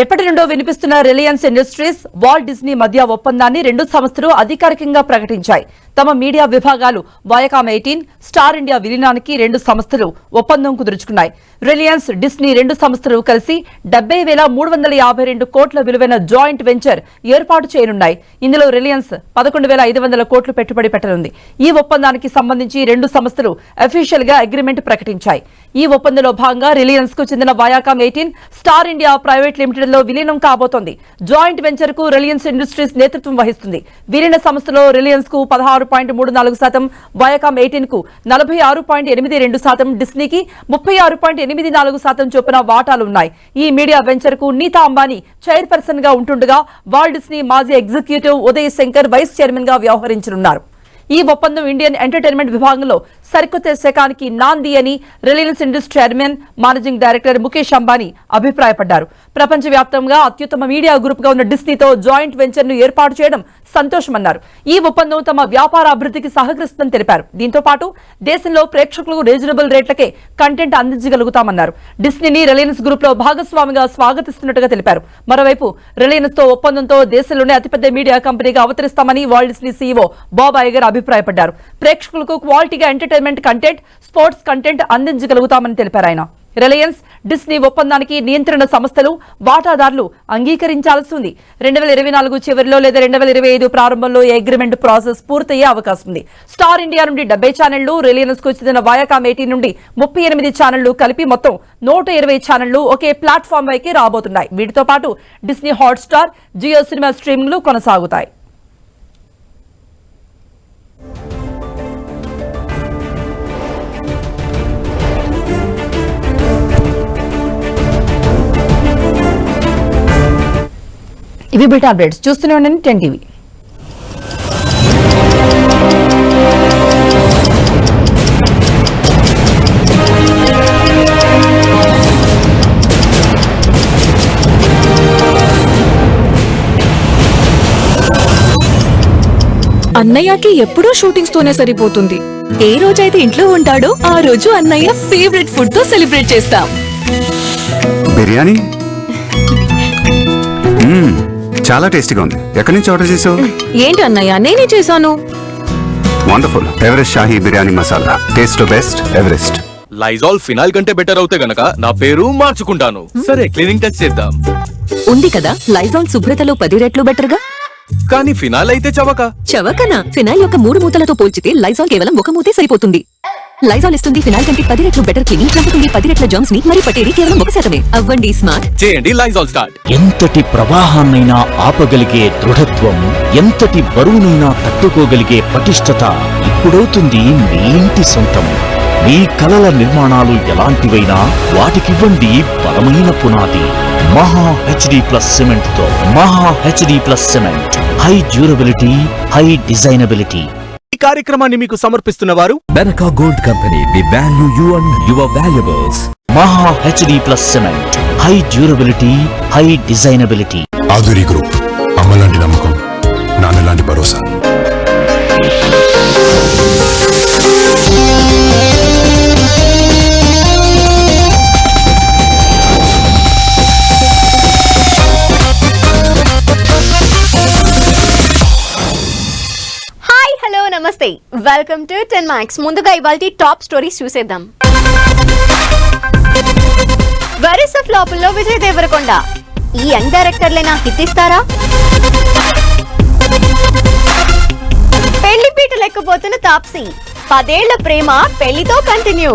ఎప్పటి నుండో వినిపిస్తున్న రిలయన్స్ ఇండస్ట్రీస్ వాల్ డిస్నీ మధ్య ఒప్పందాన్ని రెండు సంస్థలు అధికారికంగా ప్రకటించాయి. తమ మీడియా విభాగాలు వాయకామ్ ఎయిటీన్ స్టార్ ఇండియా విలీనానికి రెండు సంస్థలు ఒప్పందం కుదుర్చుకున్నాయి. రిలయన్స్ డిస్నీ రెండు సంస్థలు కలిసి డెబ్బై వేల మూడు వందల యాభై రెండు కోట్ల విలువైన జాయింట్ వెంచర్ ఏర్పాటు చేయనున్నాయి. ఇందులో రిలయన్స్ పదకొండు వేల ఐదు వందల కోట్లు పెట్టుబడి పెట్టనుంది. ఈ ఒప్పందానికి సంబంధించి రెండు సంస్థలు అఫీషియల్గా అగ్రిమెంట్ ప్రకటించాయి. ఈ ఒప్పందంలో భాగంగా రిలయన్స్కు చెందిన Viacom eighteen Star India private limited లో విలీనం కాబోతోంది. జాయింట్ వెంచర్కు రిలయన్స్ ఇండస్ట్రీస్ నేతృత్వం వహిస్తుంది. విలీన సంస్థలో రిలయన్స్కు పదహారు పాయింట్ మూడు నాలుగు శాతం వయాకామ్ ఎయిటీన్కు నలభై ఆరు పాయింట్ ఎనిమిది రెండు శాతం డిస్నీకి ముప్పై ఆరు పాయింట్ ఎనిమిది నాలుగు శాతం చొప్పున వాటాలు ఉన్నాయి ఈ మీడియా వెంచర్కు నీతా అంబానీ చైర్పర్సన్గా ఉంటుండగా వాల్ డిస్నీ మాజీ ఎగ్జిక్యూటివ్ ఉదయ్ శంకర్ వైస్ చైర్మన్గా వ్యవహరించనున్నారు. ఈ ఒప్పందం ఇండియన్ ఎంటర్టైన్మెంట్ విభాగంలో సరికొత్త శకానికి నాంది అని Reliance industry chairman managing director Mukesh Ambani అభిప్రాయపడ్డారు. ప్రపంచవ్యాప్తంగా అత్యుత్తమ మీడియా గ్రూప్గా ఉన్న డిస్నీతో జాయింట్ వెంచర్ను ఏర్పాటు చేయడం సంతోషమన్నారు. ఈ ఒప్పందం తమ వ్యాపార అభివృద్ధికి సహకరిస్తుందని తెలిపారు. దీంతో పాటు దేశంలో ప్రేక్షకులకు రీజనబుల్ రేట్లకే కంటెంట్ అందించగలుగుతామన్నారు. డిస్నీని రిలయన్స్ గ్రూప్లో భాగస్వామిగా స్వాగతిస్తున్నట్టుగా తెలిపారు. మరోవైపు రిలయన్స్తో ఒప్పందంతో దేశంలోనే అతిపెద్ద మీడియా కంపెనీగా అవతరిస్తామని world Disney CEO Bob Iger అభిప్రాయపడ్డారు. ప్రేక్షకులకు క్వాలిటీగా entertain entertainment content sports content అందించగలుగుతామని తెలిపారు ఆయన. రిలయన్స్ డిస్నీ ఒప్పందానికి నియంత్రణ సంస్థలు వాటాదారులు అంగీకరించాల్సి ఉంది. రెండు వేల ఇరవై నాలుగు చివరిలో లేదా రెండు వేల ఇరవై ఐదు ప్రారంభంలో ఈ అగ్రిమెంట్ ప్రాసెస్ పూర్తయ్యే అవకాశం ఉంది. స్టార్ ఇండియా నుండి డెబ్బై ఛానళ్ళు రిలయన్స్కు చెందిన వాయాకామ్ ఎయిటీ నుండి ముప్పై ఎనిమిది ఛానళ్ళు కలిపి మొత్తం నూట ఇరవై ఛానళ్ళు ఒకే ప్లాట్ఫామ్ పైకి రాబోతున్నాయి. వీటితో పాటు డిస్నీ హాట్స్టార్ జియో సినిమా స్ట్రీమింగ్లు కొనసాగుతాయి. ఇవి బిల్ట్ అప్డేట్స్ చూస్తూనే ఉండండి టెన్ టీవీ. అన్నయ్యకి ఎప్పుడూ షూటింగ్స్ తోనే సరిపోతుంది. ఏ రోజైతే ఇంట్లో ఉంటాడో ఆ రోజు అన్నయ్య ఫేవరెట్ ఫుడ్తో సెలబ్రేట్ చేస్తాం. బిర్యానీ? చాలా టేస్టీగా ఉంది. ఎక్కడి నుంచి ఆర్డర్ చేసావు? ఏంటి అన్నయ్య నేనే చేశాను. Wonderful. Everest Shahi biryani masala. Taste best Everest. Lizol phenol కంటే బెటర్ అవుతే గనక నా పేరు మార్చుకుంటాను. సరే క్లీనింగ్ టచ్ చేద్దాం. ఉంది కదా లైజాల్ శుభ్రతలో పది రెట్లు బెటర్గా కానీ ఫినాల్ అయితే చవక. చవకన? ఫినాల్ యొక్క మూడు మూతలతో పోల్చితే లైజాల్ కేవలం ఒక మూతే సరిపోతుంది. లైజాల్ ఇస్తుంది ఫినాల్ కంటే పది రెట్లు బెటర్ క్లీనింగ్ చంపుతుంది పది రెట్ల జర్మ్స్ని మరి పట్టేది కేవలం ఒక శాతమే. అవ్వండి స్మార్ట్ చేయండి లైజాల్ స్టార్ట్ ఎంతటి ప్రవాహాన్నైనా ఆపగలిగే దృఢత్వం ఎంతటి బరువునైనా తట్టుకోగలిగే పటిష్టత ఇప్పుడవుతుంది మీ ఇంటి సొంతం. మీ కలల నిర్మాణాలు ఎలాంటివైనా వాటికివ్వండి బలమైన పునాది. మహా HD plus సిమెంట్తో Maha HD plus cement. High durability high designability. కార్యక్రమాన్ని మీకు సమర్పిస్తున్న వారు Company, we value you and your valuables. Maha HD plus cement high durability high designability Aadhuri group అమ్మలాంటి నమ్మకం నాన్నలాంటి భరోసా. నమస్తే. వెల్కమ్ టు టెన్ మ్యాక్స్ ముందుగా ఇవాళ top stories చూసేద్దాం. వరుస ఫ్లాపుల్లో విజయ్ దేవరకొండ. ఈ యంగ్ డైరెక్టర్లైనా హిట్ ఇస్తారా పెళ్ళి పీట లెక్కపోతున్న తాప్సీ. పదేళ్ళ ప్రేమ పెళ్ళితో కంటిన్యూ